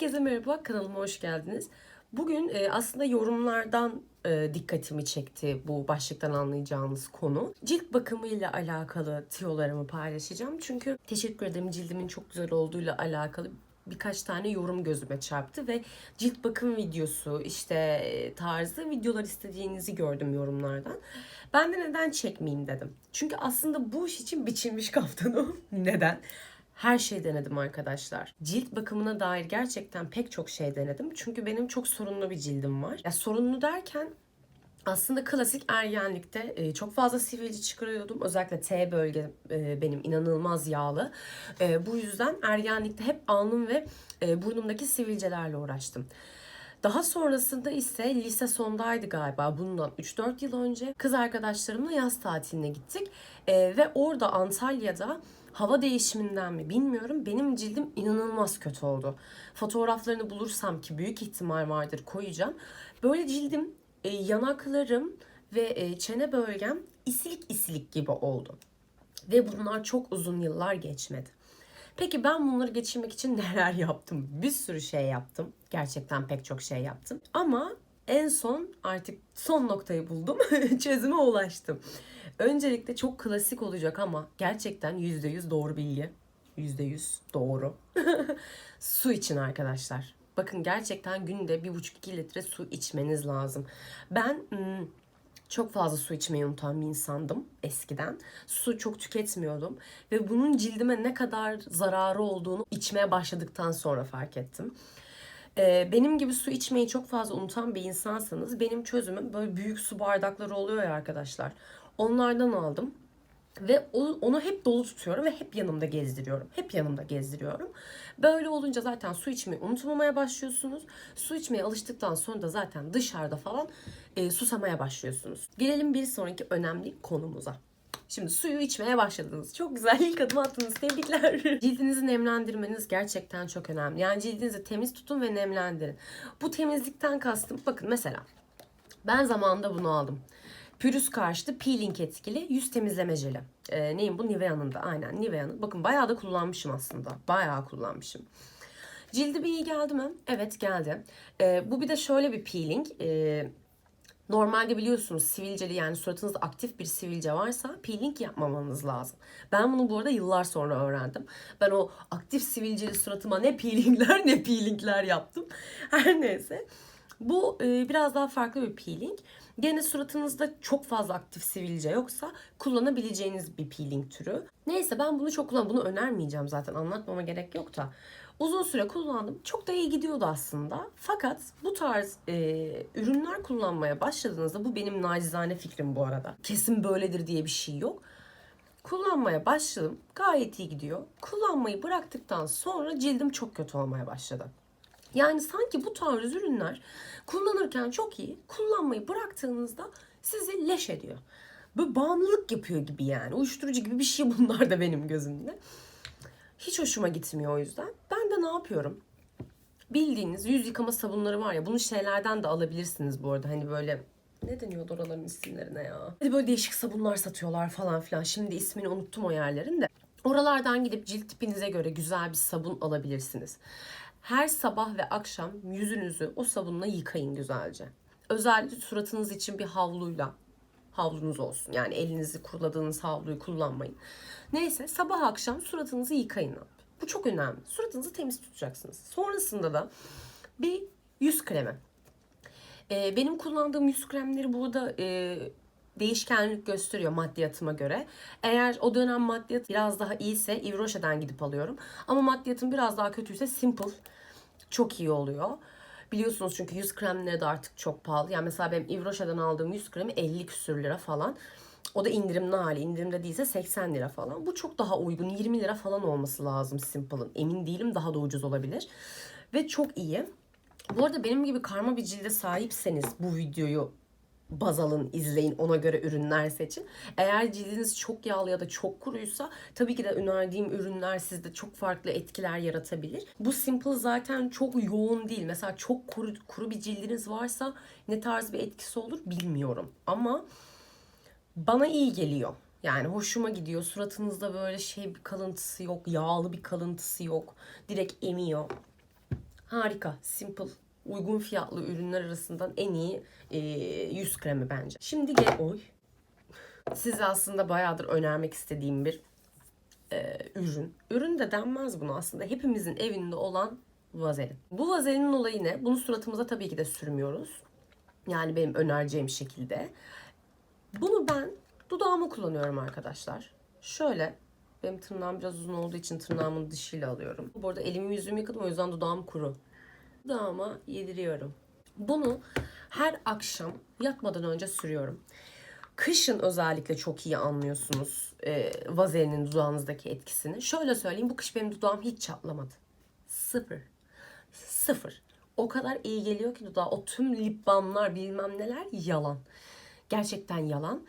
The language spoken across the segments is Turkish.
Herkese merhaba, kanalıma hoş geldiniz. Bugün e, aslında yorumlardan e, dikkatimi çekti bu başlıktan anlayacağınız konu. Cilt bakımıyla alakalı tiyolarımı paylaşacağım. Çünkü teşekkür ederim cildimin çok güzel olduğuyla alakalı birkaç tane yorum gözüme çarptı ve cilt bakım videosu işte e, tarzı videolar istediğinizi gördüm yorumlardan. Ben de neden çekmeyeyim dedim. Çünkü aslında bu iş için biçilmiş kaftanım. neden? Her şey denedim arkadaşlar. Cilt bakımına dair gerçekten pek çok şey denedim. Çünkü benim çok sorunlu bir cildim var. Ya sorunlu derken aslında klasik ergenlikte e, çok fazla sivilce çıkarıyordum. Özellikle T bölge e, benim inanılmaz yağlı. E, bu yüzden ergenlikte hep alnım ve burnumdaki sivilcelerle uğraştım. Daha sonrasında ise lise sondaydı galiba bundan 3-4 yıl önce kız arkadaşlarımla yaz tatiline gittik. Ve orada Antalya'da hava değişiminden mi bilmiyorum benim cildim inanılmaz kötü oldu. Fotoğraflarını bulursam ki büyük ihtimal vardır koyacağım. Böyle cildim e, yanaklarım ve e, çene bölgem isilik isilik gibi oldu. Ve bunlar çok uzun yıllar geçmedi. Peki ben bunları geçirmek için neler yaptım? Bir sürü şey yaptım. Gerçekten pek çok şey yaptım. Ama en son artık son noktayı buldum. Çözüme ulaştım. Öncelikle çok klasik olacak ama gerçekten %100 doğru bilgi. %100 doğru. su için arkadaşlar. Bakın gerçekten günde 1,5-2 litre su içmeniz lazım. Ben hmm, çok fazla su içmeyi unutan bir insandım eskiden. Su çok tüketmiyordum ve bunun cildime ne kadar zararı olduğunu içmeye başladıktan sonra fark ettim. Ee, benim gibi su içmeyi çok fazla unutan bir insansanız benim çözümüm böyle büyük su bardakları oluyor ya arkadaşlar. Onlardan aldım. Ve onu hep dolu tutuyorum ve hep yanımda gezdiriyorum. Hep yanımda gezdiriyorum. Böyle olunca zaten su içmeyi unutmamaya başlıyorsunuz. Su içmeye alıştıktan sonra da zaten dışarıda falan e, susamaya başlıyorsunuz. Gelelim bir sonraki önemli konumuza. Şimdi suyu içmeye başladınız. Çok güzel ilk adım attınız. Tebrikler. Cildinizi nemlendirmeniz gerçekten çok önemli. Yani cildinizi temiz tutun ve nemlendirin. Bu temizlikten kastım bakın mesela ben zamanında bunu aldım. Pürüz karşıtı peeling etkili yüz temizleme jeli. Ee, neyim bu? Nivea'nın da aynen Nivea'nın. Bakın bayağı da kullanmışım aslında. Bayağı kullanmışım. Cildime iyi geldi mi? Evet geldi. Ee, bu bir de şöyle bir peeling. Ee, Normalde biliyorsunuz sivilceli yani suratınızda aktif bir sivilce varsa peeling yapmamanız lazım. Ben bunu bu arada yıllar sonra öğrendim. Ben o aktif sivilceli suratıma ne peelingler ne peelingler yaptım. Her neyse. Bu e, biraz daha farklı bir peeling. Gene suratınızda çok fazla aktif sivilce yoksa kullanabileceğiniz bir peeling türü. Neyse ben bunu çok kullan, bunu önermeyeceğim zaten anlatmama gerek yok da. Uzun süre kullandım. Çok da iyi gidiyordu aslında. Fakat bu tarz e, ürünler kullanmaya başladığınızda bu benim nacizane fikrim bu arada. Kesin böyledir diye bir şey yok. Kullanmaya başladım. Gayet iyi gidiyor. Kullanmayı bıraktıktan sonra cildim çok kötü olmaya başladı. Yani sanki bu tarz ürünler kullanırken çok iyi, kullanmayı bıraktığınızda sizi leş ediyor. Böyle bağımlılık yapıyor gibi yani. Uyuşturucu gibi bir şey bunlar da benim gözümde. Hiç hoşuma gitmiyor o yüzden. Ben de ne yapıyorum? Bildiğiniz yüz yıkama sabunları var ya. Bunu şeylerden de alabilirsiniz bu arada. Hani böyle ne deniyordu oraların isimlerine ya? Hadi böyle değişik sabunlar satıyorlar falan filan. Şimdi ismini unuttum o yerlerin de. Oralardan gidip cilt tipinize göre güzel bir sabun alabilirsiniz. Her sabah ve akşam yüzünüzü o sabunla yıkayın güzelce. Özellikle suratınız için bir havluyla havlunuz olsun. Yani elinizi kuruladığınız havluyu kullanmayın. Neyse sabah akşam suratınızı yıkayın. Bu çok önemli. Suratınızı temiz tutacaksınız. Sonrasında da bir yüz kremi. Ee, benim kullandığım yüz kremleri burada e, değişkenlik gösteriyor maddiyatıma göre. Eğer o dönem maddiyat biraz daha iyiyse Yves Rocher'den gidip alıyorum. Ama maddiyatım biraz daha kötüyse Simple çok iyi oluyor. Biliyorsunuz çünkü yüz kremleri de artık çok pahalı. Yani mesela benim Yves Rocher'den aldığım yüz kremi 50 küsür lira falan. O da indirimli hali. İndirimde değilse 80 lira falan. Bu çok daha uygun. 20 lira falan olması lazım Simple'ın. Emin değilim daha da ucuz olabilir. Ve çok iyi. Bu arada benim gibi karma bir cilde sahipseniz bu videoyu baz alın, izleyin, ona göre ürünler seçin. Eğer cildiniz çok yağlı ya da çok kuruysa tabii ki de önerdiğim ürünler sizde çok farklı etkiler yaratabilir. Bu Simple zaten çok yoğun değil. Mesela çok kuru, kuru bir cildiniz varsa ne tarz bir etkisi olur bilmiyorum. Ama bana iyi geliyor. Yani hoşuma gidiyor. Suratınızda böyle şey bir kalıntısı yok. Yağlı bir kalıntısı yok. Direkt emiyor. Harika, simple, uygun fiyatlı ürünler arasından en iyi e, yüz kremi bence. Şimdi gel oy. Size aslında bayağıdır önermek istediğim bir e, ürün. Ürün de denmez bunu aslında. Hepimizin evinde olan vazelin. Bu vazelinin olayı ne? Bunu suratımıza tabii ki de sürmüyoruz. Yani benim önereceğim şekilde. Bunu ben dudağıma kullanıyorum arkadaşlar. Şöyle benim tırnağım biraz uzun olduğu için tırnağımın dışıyla alıyorum. Bu arada elimi yüzümü yıkadım o yüzden dudağım kuru. Dudağıma yediriyorum. Bunu her akşam yatmadan önce sürüyorum. Kışın özellikle çok iyi anlıyorsunuz e, vazelinin dudağınızdaki etkisini. Şöyle söyleyeyim bu kış benim dudağım hiç çatlamadı. Sıfır. Sıfır. O kadar iyi geliyor ki dudağa. O tüm lip balmlar bilmem neler yalan. Gerçekten yalan.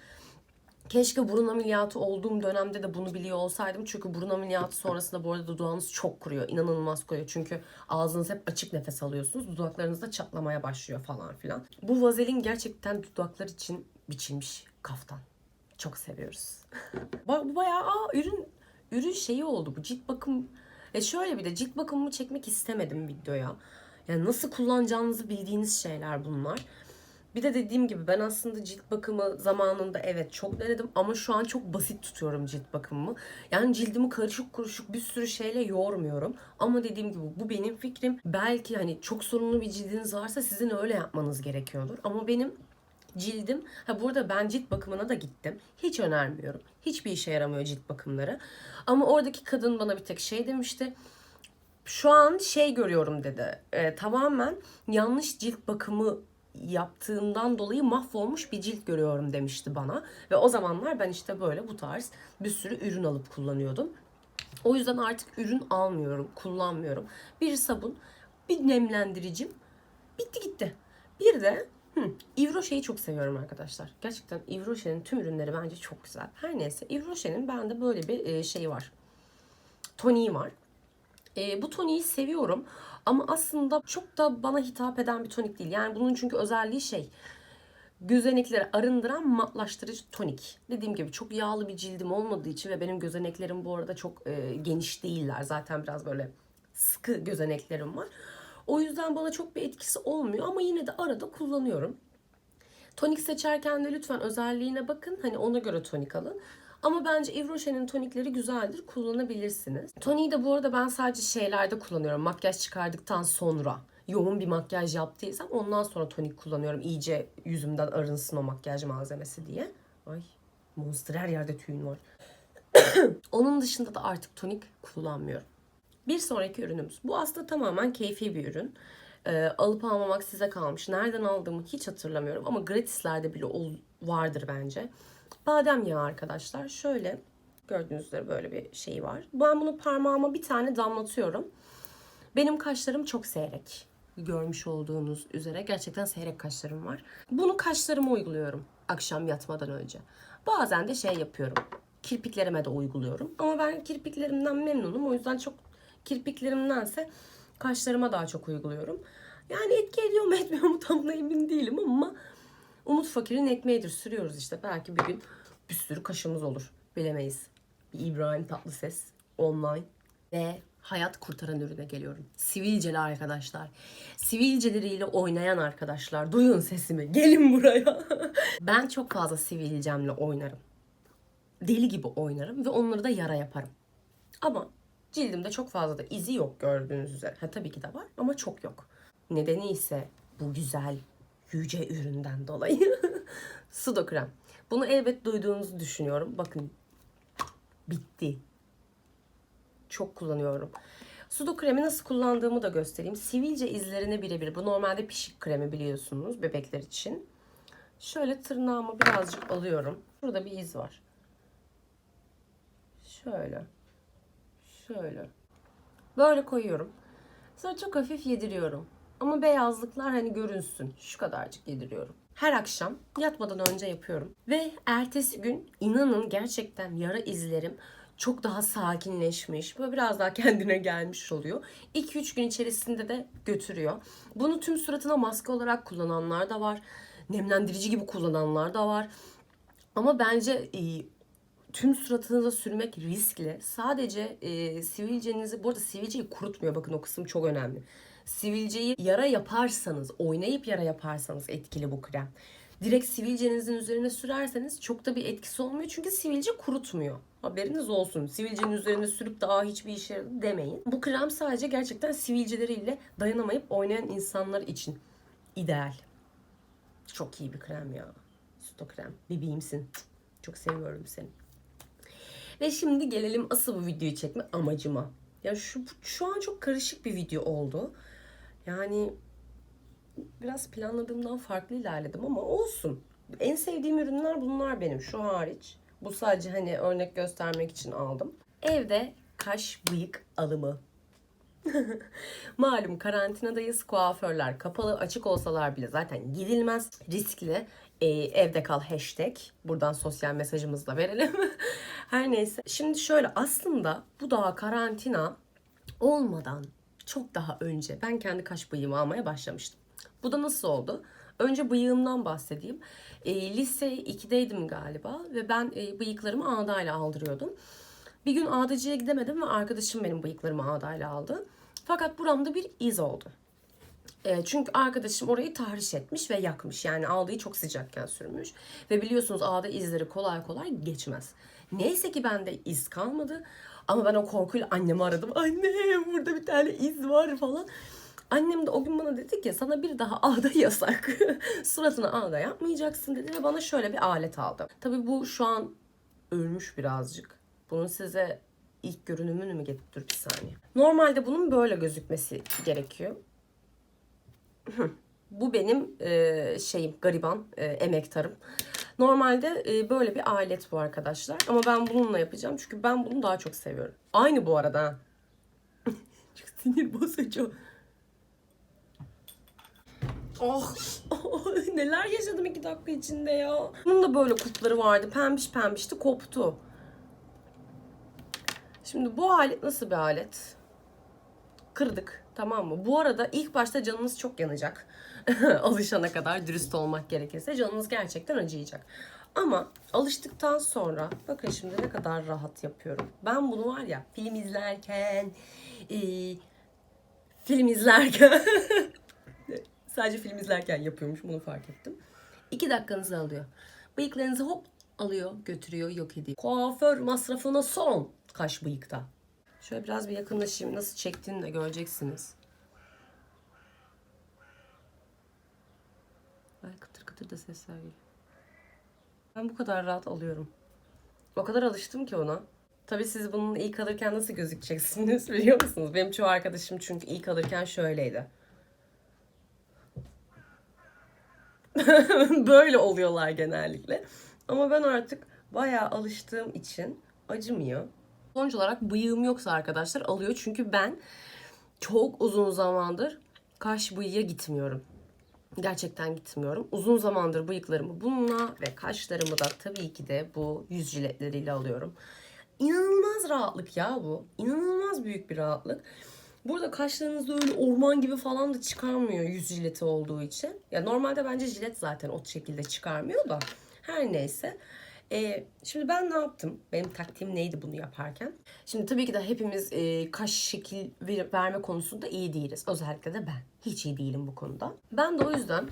Keşke burun ameliyatı olduğum dönemde de bunu biliyor olsaydım. Çünkü burun ameliyatı sonrasında bu arada dudağınız çok kuruyor. İnanılmaz kuruyor. Çünkü ağzınız hep açık nefes alıyorsunuz. Dudaklarınız da çatlamaya başlıyor falan filan. Bu vazelin gerçekten dudaklar için biçilmiş kaftan. Çok seviyoruz. Bu bayağı aa, ürün ürün şeyi oldu bu cilt bakım. E şöyle bir de cilt bakımımı çekmek istemedim videoya. Yani nasıl kullanacağınızı bildiğiniz şeyler bunlar. Bir de dediğim gibi ben aslında cilt bakımı zamanında evet çok denedim ama şu an çok basit tutuyorum cilt bakımımı. Yani cildimi karışık kuruşuk bir sürü şeyle yormuyorum. Ama dediğim gibi bu benim fikrim. Belki hani çok sorunlu bir cildiniz varsa sizin öyle yapmanız gerekiyordur. Ama benim cildim, ha burada ben cilt bakımına da gittim. Hiç önermiyorum. Hiçbir işe yaramıyor cilt bakımları. Ama oradaki kadın bana bir tek şey demişti şu an şey görüyorum dedi. e, tamamen yanlış cilt bakımı yaptığından dolayı mahvolmuş bir cilt görüyorum demişti bana. Ve o zamanlar ben işte böyle bu tarz bir sürü ürün alıp kullanıyordum. O yüzden artık ürün almıyorum, kullanmıyorum. Bir sabun, bir nemlendiricim. Bitti gitti. Bir de hı, Rocher'i çok seviyorum arkadaşlar. Gerçekten Yves Rocher'in tüm ürünleri bence çok güzel. Her neyse Yves Rocher'in bende böyle bir şey var. Toniği var. E, bu toniği seviyorum ama aslında çok da bana hitap eden bir tonik değil. Yani bunun çünkü özelliği şey gözenekleri arındıran matlaştırıcı tonik. Dediğim gibi çok yağlı bir cildim olmadığı için ve benim gözeneklerim bu arada çok e, geniş değiller. Zaten biraz böyle sıkı gözeneklerim var. O yüzden bana çok bir etkisi olmuyor ama yine de arada kullanıyorum. Tonik seçerken de lütfen özelliğine bakın. Hani ona göre tonik alın. Ama bence Yves Rocher'in tonikleri güzeldir. Kullanabilirsiniz. Toniği de bu arada ben sadece şeylerde kullanıyorum. Makyaj çıkardıktan sonra. Yoğun bir makyaj yaptıysam ondan sonra tonik kullanıyorum. İyice yüzümden arınsın o makyaj malzemesi diye. Ay monster her yerde tüyün var. Onun dışında da artık tonik kullanmıyorum. Bir sonraki ürünümüz. Bu aslında tamamen keyfi bir ürün. Ee, alıp almamak size kalmış. Nereden aldığımı hiç hatırlamıyorum ama gratislerde bile ol- vardır bence. Badem yağı arkadaşlar. Şöyle gördüğünüz üzere böyle bir şey var. Ben bunu parmağıma bir tane damlatıyorum. Benim kaşlarım çok seyrek. Görmüş olduğunuz üzere gerçekten seyrek kaşlarım var. Bunu kaşlarıma uyguluyorum akşam yatmadan önce. Bazen de şey yapıyorum. Kirpiklerime de uyguluyorum. Ama ben kirpiklerimden memnunum. O yüzden çok kirpiklerimdense kaşlarıma daha çok uyguluyorum. Yani etki ediyor mu etmiyor mu tam da emin değilim ama Umut Fakir'in ekmeğidir. Sürüyoruz işte. Belki bir gün bir sürü kaşımız olur. Bilemeyiz. Bir İbrahim Tatlıses online. Ve hayat kurtaran ürüne geliyorum. Sivilceli arkadaşlar. Sivilceleriyle oynayan arkadaşlar. Duyun sesimi. Gelin buraya. ben çok fazla sivilcemle oynarım. Deli gibi oynarım ve onları da yara yaparım. Ama cildimde çok fazla da izi yok gördüğünüz üzere. Ha tabii ki de var ama çok yok. Nedeni ise bu güzel yüce üründen dolayı. Sudo krem. Bunu elbet duyduğunuzu düşünüyorum. Bakın bitti. Çok kullanıyorum. Sudo kremi nasıl kullandığımı da göstereyim. Sivilce izlerine birebir. Bu normalde pişik kremi biliyorsunuz bebekler için. Şöyle tırnağımı birazcık alıyorum. Burada bir iz var. Şöyle. Şöyle. Böyle koyuyorum. Sonra çok hafif yediriyorum. Ama beyazlıklar hani görünsün. Şu kadarcık yediriyorum. Her akşam yatmadan önce yapıyorum. Ve ertesi gün inanın gerçekten yara izlerim çok daha sakinleşmiş. Böyle biraz daha kendine gelmiş oluyor. 2-3 gün içerisinde de götürüyor. Bunu tüm suratına maske olarak kullananlar da var. Nemlendirici gibi kullananlar da var. Ama bence e, tüm suratınıza sürmek riskli. Sadece e, sivilcenizi, bu arada sivilceyi kurutmuyor. Bakın o kısım çok önemli. Sivilceyi yara yaparsanız, oynayıp yara yaparsanız etkili bu krem. Direkt sivilcenizin üzerine sürerseniz çok da bir etkisi olmuyor çünkü sivilce kurutmuyor. Haberiniz olsun. Sivilcenin üzerine sürüp daha hiçbir işe yaradı demeyin. Bu krem sadece gerçekten sivilceleriyle dayanamayıp oynayan insanlar için ideal. Çok iyi bir krem ya. Süto krem. Bebeğimsin. Çok seviyorum seni. Ve şimdi gelelim asıl bu videoyu çekme amacıma. Ya şu şu an çok karışık bir video oldu. Yani biraz planladığımdan farklı ilerledim ama olsun. En sevdiğim ürünler bunlar benim şu hariç. Bu sadece hani örnek göstermek için aldım. Evde kaş bıyık alımı. Malum karantinadayız. Kuaförler kapalı. Açık olsalar bile zaten gidilmez. Riskli. Ee, evde kal hashtag. Buradan sosyal mesajımızı da verelim. Her neyse. Şimdi şöyle aslında bu daha karantina olmadan çok daha önce ben kendi kaş bıyığımı almaya başlamıştım. Bu da nasıl oldu? Önce bıyığımdan bahsedeyim. E, lise 2'deydim galiba ve ben e, bıyıklarımı ağdayla aldırıyordum. Bir gün ağdacıya gidemedim ve arkadaşım benim bıyıklarımı ağdayla aldı. Fakat buramda bir iz oldu. E, çünkü arkadaşım orayı tahriş etmiş ve yakmış. Yani ağdayı çok sıcakken sürmüş. Ve biliyorsunuz ağda izleri kolay kolay geçmez. Neyse ki bende iz kalmadı. Ama ben o korkuyla annemi aradım. Anne burada bir tane iz var falan. Annem de o gün bana dedi ki sana bir daha ağda yasak. Suratına ağda yapmayacaksın dedi ve bana şöyle bir alet aldı. Tabii bu şu an ölmüş birazcık. Bunun size ilk görünümünü mü getirip dur bir saniye. Normalde bunun böyle gözükmesi gerekiyor. Bu benim e, şeyim gariban e, emektarım. Normalde e, böyle bir alet bu arkadaşlar. Ama ben bununla yapacağım çünkü ben bunu daha çok seviyorum. Aynı bu arada. çok sinir bozucu. Oh, oh, neler yaşadım iki dakika içinde ya. Bunun da böyle kupları vardı. Pembiş pembişti koptu. Şimdi bu alet nasıl bir alet? Kırdık tamam mı? Bu arada ilk başta canınız çok yanacak. Alışana kadar dürüst olmak gerekirse canınız gerçekten acıyacak. Ama alıştıktan sonra bakın şimdi ne kadar rahat yapıyorum. Ben bunu var ya film izlerken e, film izlerken sadece film izlerken yapıyormuş bunu fark ettim. İki dakikanızı alıyor. Bıyıklarınızı hop alıyor götürüyor yok ediyor. Kuaför masrafına son kaş bıyıkta. Şöyle biraz bir yakınlaşayım. Nasıl çektiğini de göreceksiniz. Da sesler geliyor. Ben bu kadar rahat alıyorum. O kadar alıştım ki ona. Tabii siz bunun ilk alırken nasıl gözükeceksiniz biliyor musunuz? Benim çoğu arkadaşım çünkü ilk alırken şöyleydi. Böyle oluyorlar genellikle. Ama ben artık bayağı alıştığım için acımıyor. Sonuç olarak bıyığım yoksa arkadaşlar alıyor. Çünkü ben çok uzun zamandır kaş bıyığa gitmiyorum. Gerçekten gitmiyorum. Uzun zamandır bıyıklarımı bununla ve kaşlarımı da tabii ki de bu yüz jiletleriyle alıyorum. İnanılmaz rahatlık ya bu. İnanılmaz büyük bir rahatlık. Burada kaşlarınızda öyle orman gibi falan da çıkarmıyor yüz jileti olduğu için. Ya normalde bence jilet zaten o şekilde çıkarmıyor da. Her neyse. Ee, şimdi ben ne yaptım? Benim taktiğim neydi bunu yaparken? Şimdi tabii ki de hepimiz e, kaş şekil ver- verme konusunda iyi değiliz. Özellikle de ben. Hiç iyi değilim bu konuda. Ben de o yüzden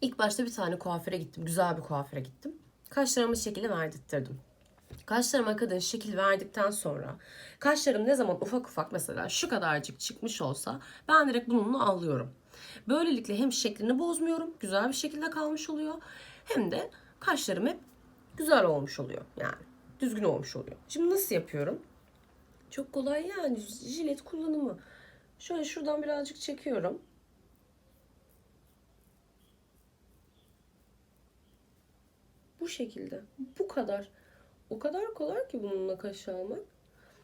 ilk başta bir tane kuaföre gittim. Güzel bir kuaföre gittim. Kaşlarımı şekili verdirttirdim. Kaşlarıma kadın şekil verdikten sonra kaşlarım ne zaman ufak ufak mesela şu kadarcık çıkmış olsa ben direkt bununla alıyorum. Böylelikle hem şeklini bozmuyorum, güzel bir şekilde kalmış oluyor. Hem de kaşlarım hep güzel olmuş oluyor yani. Düzgün olmuş oluyor. Şimdi nasıl yapıyorum? Çok kolay yani jilet kullanımı. Şöyle şuradan birazcık çekiyorum. Bu şekilde. Bu kadar. O kadar kolay ki bununla kaş almak.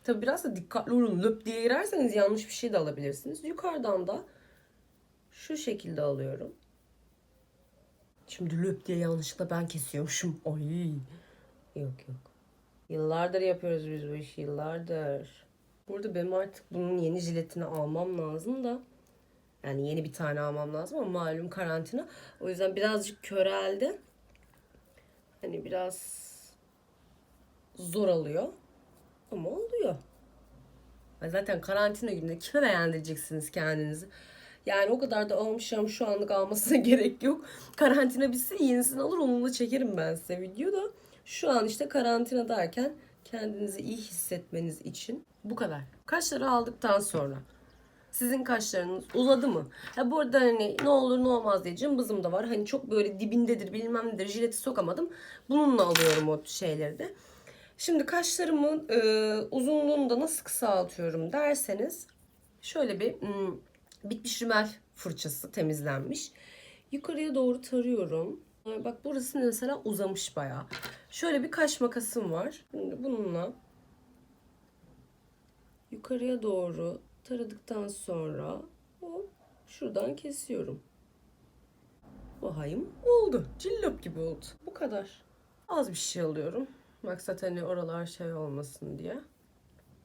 Tabi biraz da dikkatli olun. Löp diye girerseniz yanlış bir şey de alabilirsiniz. Yukarıdan da şu şekilde alıyorum. Şimdi löp diye yanlışlıkla ben kesiyormuşum. Ay. Yok yok. Yıllardır yapıyoruz biz bu işi. Yıllardır. Burada benim artık bunun yeni jiletini almam lazım da. Yani yeni bir tane almam lazım ama malum karantina. O yüzden birazcık köreldi. Hani biraz zor alıyor. Ama oluyor. Zaten karantina gününde kime beğendireceksiniz kendinizi? Yani o kadar da almışım şu anlık almasına gerek yok. Karantina bitsin yenisini alır onunla çekerim ben size videoda. Şu an işte karantina derken kendinizi iyi hissetmeniz için bu kadar. Kaşları aldıktan sonra sizin kaşlarınız uzadı mı? Ha bu arada hani ne olur ne olmaz diye cımbızım da var. Hani çok böyle dibindedir bilmem nedir jileti sokamadım. Bununla alıyorum o şeyleri de. Şimdi kaşlarımın e, uzunluğunu da nasıl kısaltıyorum derseniz şöyle bir hmm, bitmiş rimel fırçası temizlenmiş. Yukarıya doğru tarıyorum. Bak burası mesela uzamış bayağı. Şöyle bir kaş makasım var. Şimdi bununla yukarıya doğru taradıktan sonra hop şuradan kesiyorum. Vahayım oldu. Cillop gibi oldu. Bu kadar. Az bir şey alıyorum. Maksat hani oralar şey olmasın diye.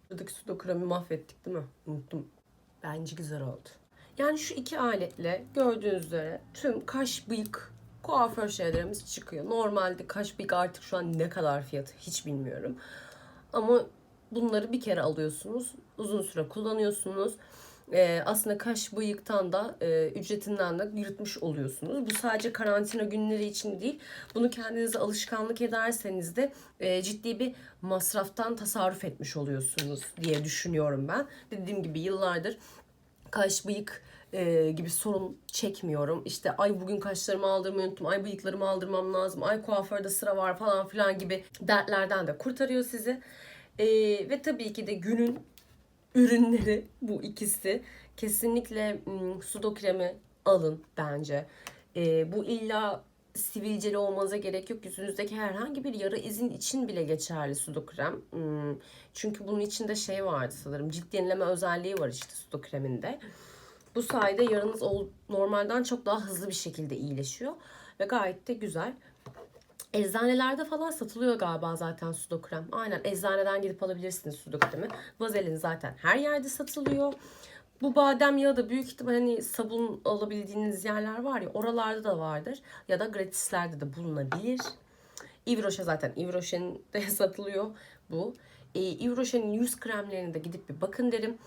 Buradaki sudo kremi mahvettik değil mi? Unuttum. Bence güzel oldu. Yani şu iki aletle gördüğünüz üzere tüm kaş bıyık kuaför şeylerimiz çıkıyor. Normalde kaş bıyık artık şu an ne kadar fiyatı hiç bilmiyorum. Ama bunları bir kere alıyorsunuz. Uzun süre kullanıyorsunuz. Ee, aslında kaş bıyıktan da e, ücretinden de yırtmış oluyorsunuz. Bu sadece karantina günleri için değil. Bunu kendinize alışkanlık ederseniz de e, ciddi bir masraftan tasarruf etmiş oluyorsunuz diye düşünüyorum ben. Dediğim gibi yıllardır kaş bıyık e, gibi sorun çekmiyorum. İşte ay bugün kaşlarımı aldırmayı unuttum. Ay bıyıklarımı aldırmam lazım. Ay kuaförde sıra var falan filan gibi dertlerden de kurtarıyor sizi. E, ve tabii ki de günün ürünleri bu ikisi. Kesinlikle ım, sudo kremi alın bence. E, bu illa sivilceli olmanıza gerek yok. Yüzünüzdeki herhangi bir yara izin için bile geçerli sudo krem. Hmm, Çünkü bunun içinde şey vardı sanırım. Cilt yenileme özelliği var işte sudo kreminde. Bu sayede yaranız normalden çok daha hızlı bir şekilde iyileşiyor. Ve gayet de güzel. Eczanelerde falan satılıyor galiba zaten sudo krem. Aynen eczaneden gidip alabilirsiniz sudo kremi. Vazelin zaten her yerde satılıyor. Bu badem yağı da büyük ihtimal hani sabun alabildiğiniz yerler var ya oralarda da vardır. Ya da gratislerde de bulunabilir. Rocher zaten Yves Rocher'in de satılıyor bu. E, Yves Rocher'in yüz kremlerine de gidip bir bakın derim.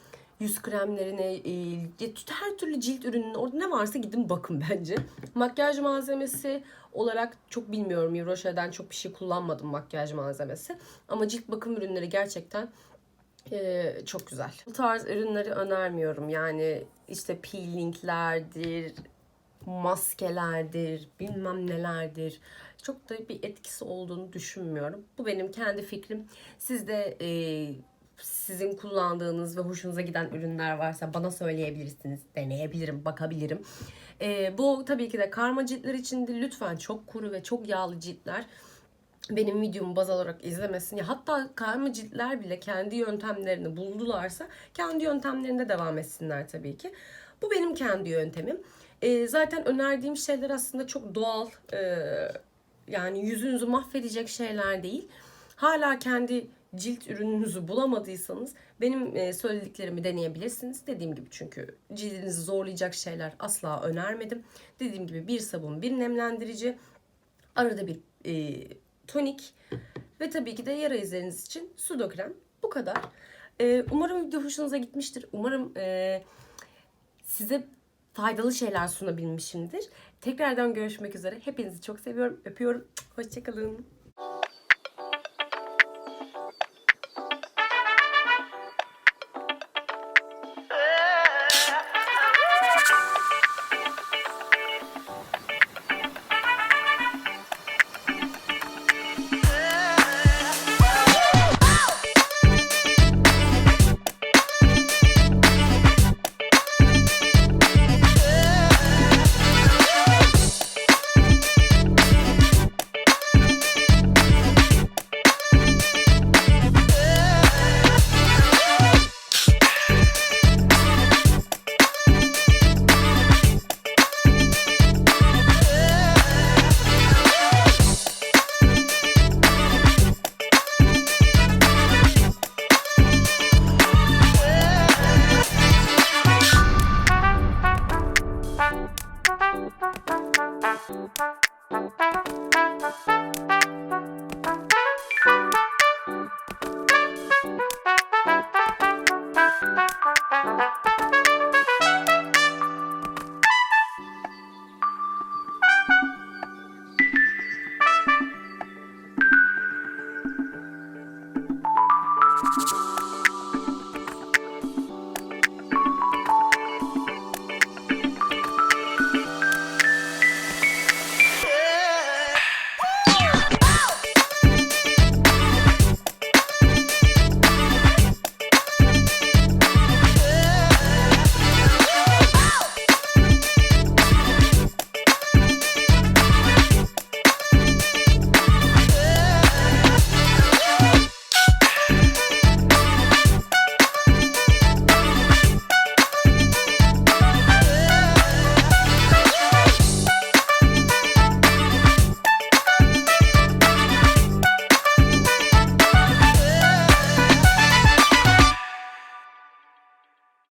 Yüz kremlerine, e, her türlü cilt ürününe orada ne varsa gidin bakın bence. Makyaj malzemesi olarak çok bilmiyorum. Yves Rocher'den çok bir şey kullanmadım makyaj malzemesi. Ama cilt bakım ürünleri gerçekten ee, çok güzel. Bu tarz ürünleri önermiyorum. Yani işte peelinglerdir, maskelerdir, bilmem nelerdir. Çok da bir etkisi olduğunu düşünmüyorum. Bu benim kendi fikrim. Siz de e, sizin kullandığınız ve hoşunuza giden ürünler varsa bana söyleyebilirsiniz. Deneyebilirim, bakabilirim. E, bu tabii ki de karma ciltler için de lütfen çok kuru ve çok yağlı ciltler benim videomu baz alarak izlemesin. Ya hatta karma ciltler bile kendi yöntemlerini buldularsa kendi yöntemlerinde devam etsinler tabii ki. Bu benim kendi yöntemim. Ee, zaten önerdiğim şeyler aslında çok doğal. Ee, yani yüzünüzü mahvedecek şeyler değil. Hala kendi cilt ürününüzü bulamadıysanız benim e, söylediklerimi deneyebilirsiniz. Dediğim gibi çünkü cildinizi zorlayacak şeyler asla önermedim. Dediğim gibi bir sabun, bir nemlendirici, arada bir e, tonik ve tabii ki de yara izleriniz için sudo krem. Bu kadar. Ee, umarım video hoşunuza gitmiştir. Umarım e, size faydalı şeyler sunabilmişimdir. Tekrardan görüşmek üzere. Hepinizi çok seviyorum. Öpüyorum. Hoşçakalın.